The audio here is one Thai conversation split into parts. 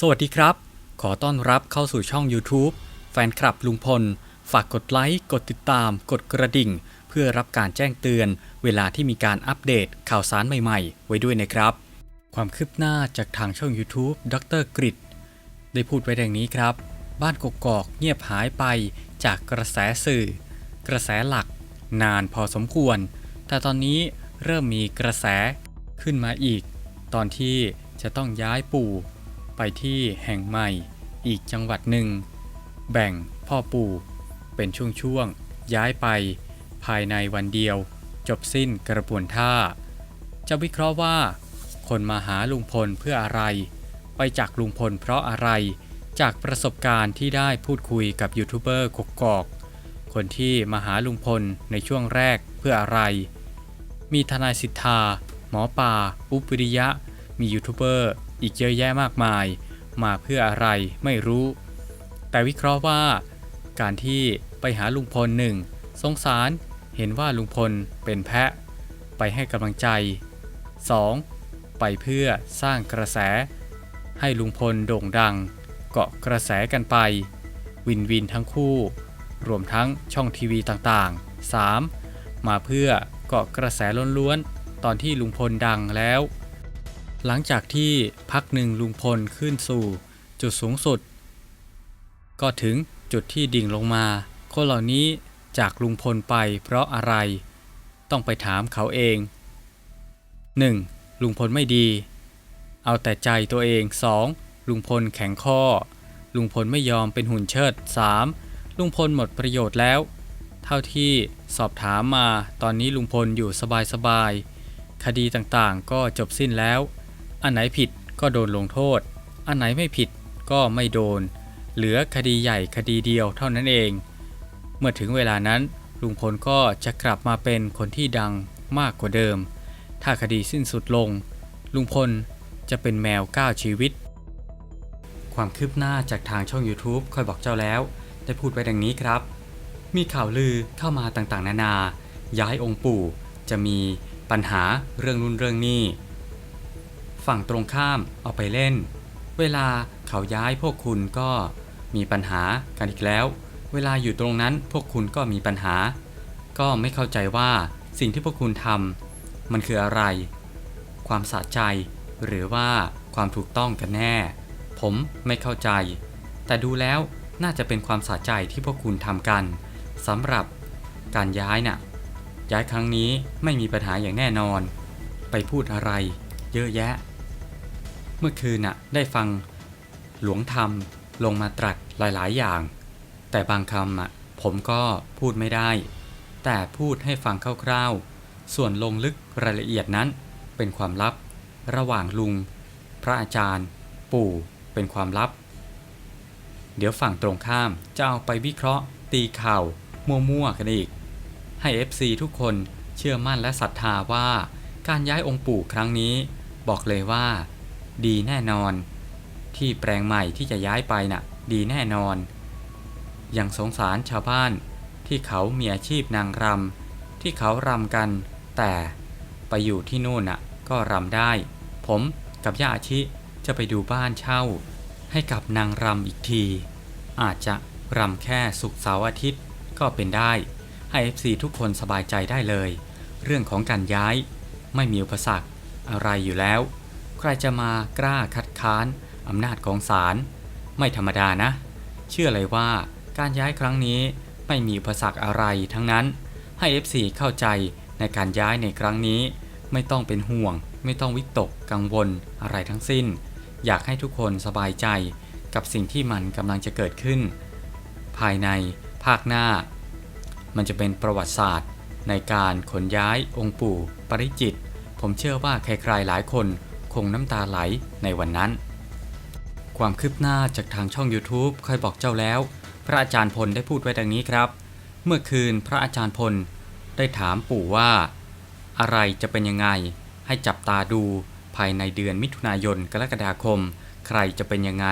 สวัสดีครับ ขอต้อนรับเข้าสู่ช่อง YouTube แฟนคลับลุงพล ฝากกดไลค์ กดติดตาม กดกระดิ่ง เพื่อรับการแจ้งเตือน เวลาที่มีการอัปเดตข่าวสารใหม่ๆ ไว้ด้วยนะครับ ความคืบหน้าจากทางช่อง YouTube ดรกริดได้พูดไว้ดังนี้ครับ บ้านกกอกเงียบหายไปจากกระแสสื่อ กระแสหลัก นานพอสมควร แต่ตอนนี้เริ่มมีกระแสขึ้นมาอีก ตอนที่จะต้องย้ายปู่ ไปที่แห่งใหม่ อีกจังหวัดหนึ่ง แบ่งพ่อปู่ เป็นช่วงๆย้ายไป ภายในวันเดียว จบสิ้นกระบวนท่า จะวิเคราะห์ว่า คนมาหาลุงพลเพื่ออะไร ไปจากลุงพลเพราะอะไรจากประสบการณ์ที่ได้พูดคุยกับยูทูบเบอร์กกอก คนที่มาหาลุงพลในช่วงแรกเพื่ออะไร มีทนายสิทธา หมอป่า อุปริยะ มียูทูบเบอร์ อีกเยอะแยะมากมาย มาเพื่ออะไรไม่รู้ แต่วิเคราะห์ว่า การที่ไปหาลุงพลหนึ่งสงสารเห็นว่าลุงพลเป็นแพะ ไปให้กำลังใจ 2. ไปเพื่อสร้างกระแส ให้ลุงพลโด่งดัง เกาะกระแสกันไป วินวินทั้งคู่ รวมทั้งช่องทีวีต่างๆ 3. มาเพื่อเกาะกระแสล้วนๆตอนที่ลุงพลดังแล้ว หลังจากที่พักหนึ่งลุงพลขึ้นสู่จุดสูงสุด ก็ถึงจุดที่ดิ่งลงมา คนเหล่านี้จากลุงพลไปเพราะอะไร ต้องไปถามเขาเอง 1. ลุงพลไม่ดี เอาแต่ใจตัวเอง 2. ลุงพลแข็งข้อ ลุงพลไม่ยอมเป็นหุ่นเชิด 3. ลุงพลหมดประโยชน์แล้ว เท่าที่สอบถามมาตอนนี้ลุงพลอยู่สบายๆคดีต่างๆ ก็จบสิ้นแล้ว อันไหนผิดก็โดนลงโทษ อันไหนไม่ผิดก็ไม่โดน เหลือคดีใหญ่คดีเดียวเท่านั้นเอง เมื่อถึงเวลานั้นลุงพลก็จะกลับมาเป็นคนที่ดังมากกว่าเดิม ถ้าคดีสิ้นสุดลง ลุงพลจะเป็นแมวก้าชีวิต ความคืบหน้าจากทางช่อง YouTube คอยบอกเจ้าแล้ว ได้พูดไว้ดังนี้ครับ มีข่าวลือเข้ามาต่างๆ นานา ย้ายองค์ปู่จะมีปัญหาเรื่องนู่นเรื่องนี้ ฝั่งตรงข้ามเอาไปเล่น เวลาเขาย้ายพวกคุณก็มีปัญหากันอีกแล้ว เวลาอยู่ตรงนั้นพวกคุณก็มีปัญหา ก็ไม่เข้าใจว่าสิ่งที่พวกคุณทำมันคืออะไร ความสะใจ หรือว่าความถูกต้องกันแน่ ผมไม่เข้าใจ แต่ดูแล้วน่าจะเป็นความสะใจที่พวกคุณทำกันสำหรับการย้ายน่ะ ย้ายครั้งนี้ไม่มีปัญหาอย่างแน่นอน ไปพูดอะไร เยอะแยะ มื่อคืนน่ะได้ฟังหลวงธรรมลงมาตรัสหลาย ๆ อย่าง แต่บางคำอะผมก็พูดไม่ได้ แต่พูดให้ฟังคร่าว ๆ ส่วนลงลึกรายละเอียดนั้นเป็นความลับ ระหว่างลุง พระอาจารย์ ปู่เป็นความลับ เดี๋ยวฝั่งตรงข้ามจะเอาไปวิเคราะห์ ตีข่าว มั่ว ๆ กันอีก ให้ FC ทุกคนเชื่อมั่นและศรัทธาว่าการย้ายองค์ปู่ครั้งนี้ บอกเลยว่า ดีแน่นอน ที่แปลงใหม่ที่จะย้ายไปน่ะ ดีแน่นอน อยังสงสารชาวบ้านที่เขามีอาชีพนางรำที่เขารำกัน แต่ไปอยู่ที่นู่นน่ะ ก็รำได้ ผมกับย่าอาชิจะไปดูบ้านเช่า ให้กับนางรำอีกที อาจจะรำแค่สุกเสาร์อาทิตย์ก็เป็นได้ ให้ FC ทุกคนสบายใจได้เลย เรื่องของการย้ายไม่มีอุปสรรคอะไรอยู่แล้ว รจะมากล้าคัดค้านอำนาจของศาลไม่ธรรมดานะ เชื่อเลยว่าการย้ายครั้งนี้ไม่มีอุปสรรคอะไรทั้งนั้น ให้ FC เข้าใจในการย้ายในครั้งนี้ ไม่ต้องเป็นห่วง ไม่ต้องวิตกกังวลอะไรทั้งสิ้น อยากให้ทุกคนสบายใจกับสิ่งที่มันกำลังจะเกิดขึ้น ภายในภาคหน้า มันจะเป็นประวัติศาสตร์ ในการขนย้ายองค์ปู่ ปริจิต ผมเชื่อว่าใครๆหลายคน คงน้ำตาไหลในวันนั้น ความคืบหน้าจากทางช่อง YouTube เคยบอกเจ้าแล้ว พระอาจารย์พลได้พูดไว้ดังนี้ครับ เมื่อคืนพระอาจารย์พลได้ถามปู่ว่า อะไรจะเป็นยังไง ให้จับตาดูภายในเดือนมิถุนายนกรกฎาคม ใครจะเป็นยังไง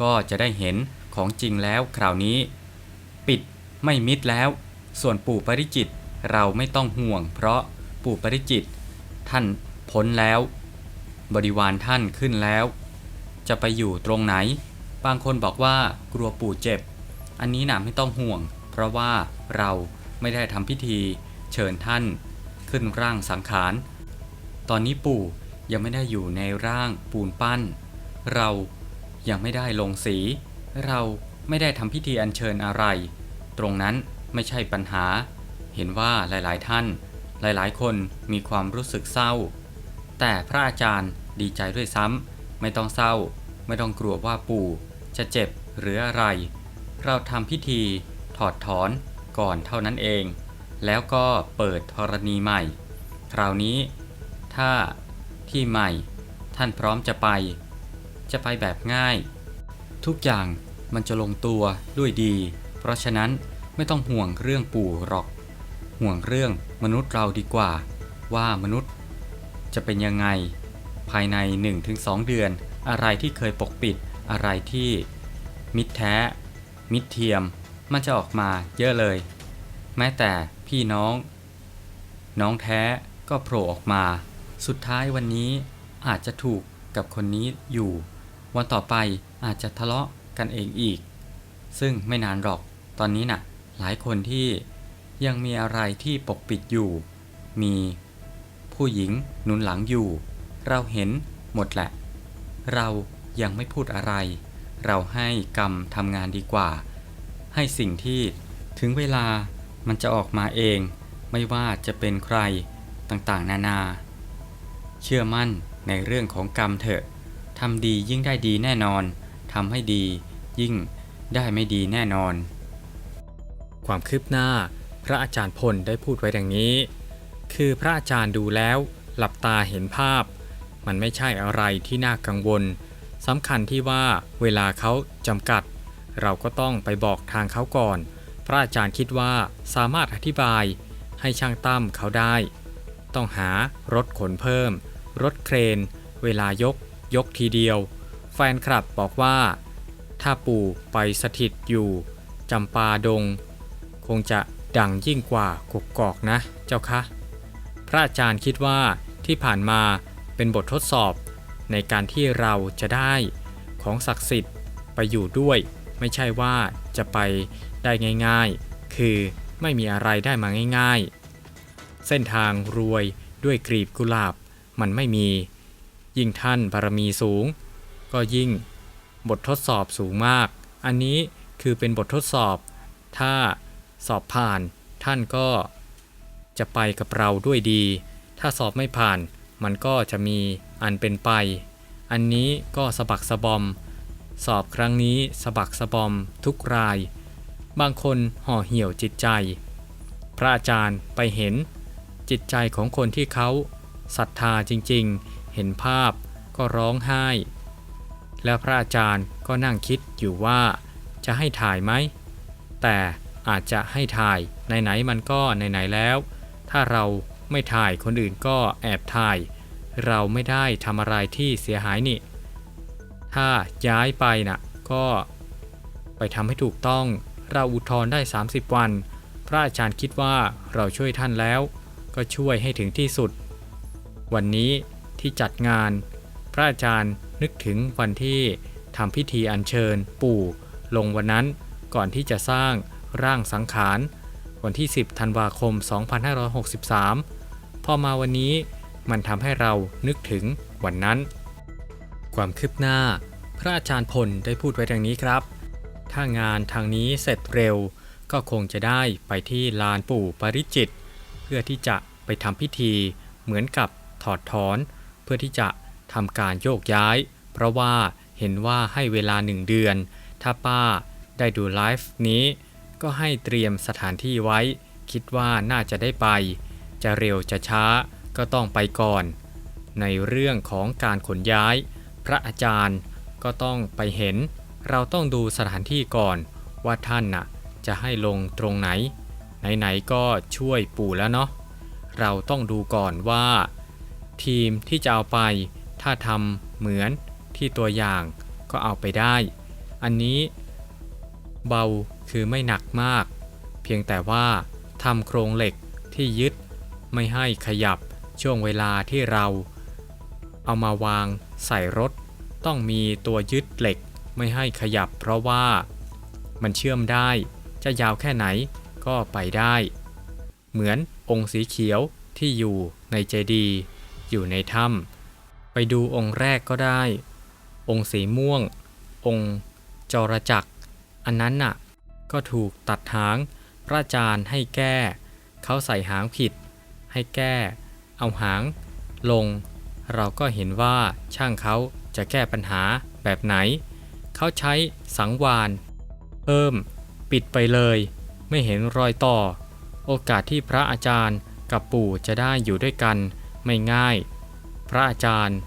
ก็จะได้เห็นของจริงแล้วคราวนี้ ปิดไม่มิดแล้ว ส่วนปู่ปริจิตเราไม่ต้องห่วง เพราะปู่ปริจิต ท่านพ้นแล้ว บริวารท่านขึ้นแล้ว จะไปอยู่ตรงไหน บางคนบอกว่ากลัวปู่เจ็บ อันนี้หนะไม่ต้องห่วง เพราะว่าเราไม่ได้ทำพิธีเชิญท่าน ขึ้นร่างสังขาร ตอนนี้ปู่ยังไม่ได้อยู่ในร่างปูนปั้น เรายังไม่ได้ลงสี เราไม่ได้ทำพิธีอัญเชิญอะไร ตรงนั้นไม่ใช่ปัญหา เห็นว่าหลายๆท่าน หลายๆ คนมีความรู้สึกเศร้า แต่พระอาจารย์ ดีใจด้วยซ้ำ ไม่ต้องเศร้า ไม่ต้องกลัวว่าปู่ จะเจ็บหรืออะไร เราทำพิธีถอดถอนก่อนเท่านั้นเอง แล้วก็เปิดธรณีใหม่ คราวนี้ ถ้าที่ใหม่ ท่านพร้อมจะไป จะไปแบบง่าย ทุกอย่างมันจะลงตัวด้วยดี เพราะฉะนั้นไม่ต้องห่วงเรื่องปู่หรอก ห่วงเรื่องมนุษย์เราดีกว่า ว่ามนุษย์จะเป็นยังไง ภายใน 1-2 เดือน อะไรที่เคยปกปิด อะไรที่มิดแท้ มิดเทียม มันจะออกมาเยอะเลย แม้แต่พี่น้อง น้องแท้ก็โผล่ออกมา สุดท้ายวันนี้อาจจะถูกกับคนนี้อยู่ วันต่อไปอาจจะทะเลาะกันเองอีก ซึ่งไม่นานหรอก ตอนนี้น่ะ หลายคนที่ยังมีอะไรที่ปกปิดอยู่ มีผู้หญิงหนุนหลังอยู่ เราเห็นหมดแหละ เรายังไม่พูดอะไร เราให้กรรมทำงานดีกว่า ให้สิ่งที่ถึงเวลามันจะออกมาเอง ไม่ว่าจะเป็นใครต่างๆ นานา เชื่อมั่นในเรื่องของกรรมเถอะทำดียิ่งได้ดีแน่นอนทำให้ดียิ่งได้ไม่ดีแน่นอน ความคืบหน้า พระอาจารย์พลได้พูดไว้ดังนี้ คือพระอาจารย์ดูแล้ว หลับตาเห็นภาพ มันไม่ใช่อะไรที่น่ากังวลสำคัญที่ว่าเวลาเขาจำกัด เราก็ต้องไปบอกทางเขาก่อน พระอาจารย์คิดว่าสามารถอธิบายให้ช่างตั้มเขาได้ ต้องหารถขนเพิ่ม รถเครน เวลายก ยกทีเดียว แฟนคลับบอกว่า ถ้าปู่ไปสถิตอยู่จำปาดง คงจะดังยิ่งกว่ากกกอกนะเจ้าคะ พระอาจารย์คิดว่าที่ผ่านมา เป็นบททดสอบในการที่เราจะได้ของศักดิ์สิทธิ์ไปอยู่ด้วย ไม่ใช่ว่าจะไปได้ง่าย ๆ คือไม่มีอะไรได้มาง่าย ๆ เส้นทางรวยด้วยกลีบกุหลาบมันไม่มี ยิ่งท่านบารมีสูง ก็ยิ่งบททดสอบสูงมาก อันนี้คือเป็นบททดสอบ ถ้าสอบผ่านท่านก็จะไปกับเราด้วยดี ถ้าสอบไม่ผ่าน มันก็จะมีอันเป็นไป อันนี้ก็สะบักสะบอม สอบครั้งนี้สะบักสะบอมทุกราย บางคนห่อเหี่ยวจิตใจ พระอาจารย์ไปเห็นจิตใจของคนที่เขาศรัทธาจริงๆ เห็นภาพก็ร้องไห้ แล้วพระอาจารย์ก็นั่งคิดอยู่ว่าจะให้ถ่ายไหม แต่อาจจะให้ถ่ายไหนๆมันก็ไหนๆแล้ว ถ้าเรา ไม่ถ่ายคนอื่นก็แอบถ่าย เราไม่ได้ทำอะไรที่เสียหายนี่ ถ้าย้ายไปนะ่ะก็ไปทำให้ถูกต้อง เราอุทธรณ์ได้ 30 วัน พระอาจารย์คิดว่าเราช่วยท่านแล้ว ก็ช่วยให้ถึงที่สุด วันนี้ที่จัดงาน พระอาจารย์นึกถึงวันที่ทำพิธีอัญเชิญปู่ลงวันนั้นก่อนที่จะสร้างร่างสังขาร วันที่ 10 ธันวาคม 2563 พอมาวันนี้มันทำให้เรานึกถึงวันนั้น ความคืบหน้า พระอาจารย์พลได้พูดไว้ดังนี้ครับ ถ้างานทางนี้เสร็จเร็ว ก็คงจะได้ไปที่ลานปู่ปริจิต เพื่อที่จะไปทำพิธีเหมือนกับถอดถอน เพื่อที่จะทำการโยกย้าย เพราะว่าเห็นว่าให้เวลาหนึ่งเดือน ถ้าป้าได้ดูไลฟ์นี้ ก็ให้เตรียมสถานที่ไว้ คิดว่าน่าจะได้ไป จะเร็วจะช้าก็ต้องไปก่อน ในเรื่องของการขนย้าย พระอาจารย์ก็ต้องไปเห็น เราต้องดูสถานที่ก่อน ว่าท่านน่ะจะให้ลงตรงไหน ไหนๆก็ช่วยปู่แล้วเนาะเราต้องดูก่อนว่า ทีมที่จะเอาไป ถ้าทำเหมือนที่ตัวอย่างก็เอาไปได้ อันนี้เบาคือไม่หนักมาก เพียงแต่ว่าทำโครงเหล็กที่ยึด ไม่ให้ขยับช่วงเวลาที่เรา เอามาวางใส่รถ ต้องมีตัวยึดเหล็กไม่ให้ขยับ เพราะว่ามันเชื่อมได้จะยาวแค่ไหนก็ไปได้ เหมือนองค์สีเขียวที่อยู่ในเจดีย์อยู่ในถ้ำไปดูองค์แรกก็ได้ องค์สีม่วง องค์จรจักร อันนั้นน่ะ ก็ถูกตัดหางพระอาจารย์ให้แก้ เขาใส่หางผิด ให้แก้ เอาหาง ลง เราก็เห็นว่าช่างเขาจะแก้ปัญหาแบบไหน เขาใช้สังวานเพิ่ม ปิดไปเลย ไม่เห็นรอยต่อ โอกาสที่พระอาจารย์กับปู่จะได้อยู่ด้วยกันไม่ง่าย พระอาจารย์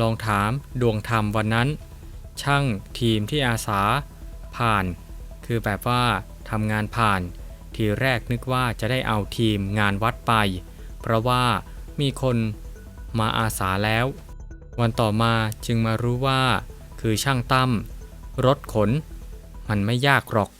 ลองถามดวงธรรมวันนั้น ช่างทีมที่อาสา ผ่าน คือแบบว่าทำงานผ่าน ทีแรกนึกว่าจะได้เอาทีมงานวัดไป เพราะว่ามีคนมาอาสาแล้ว วันต่อมาจึงมารู้ว่า คือช่างตั้มรถขน มันไม่ยากหรอก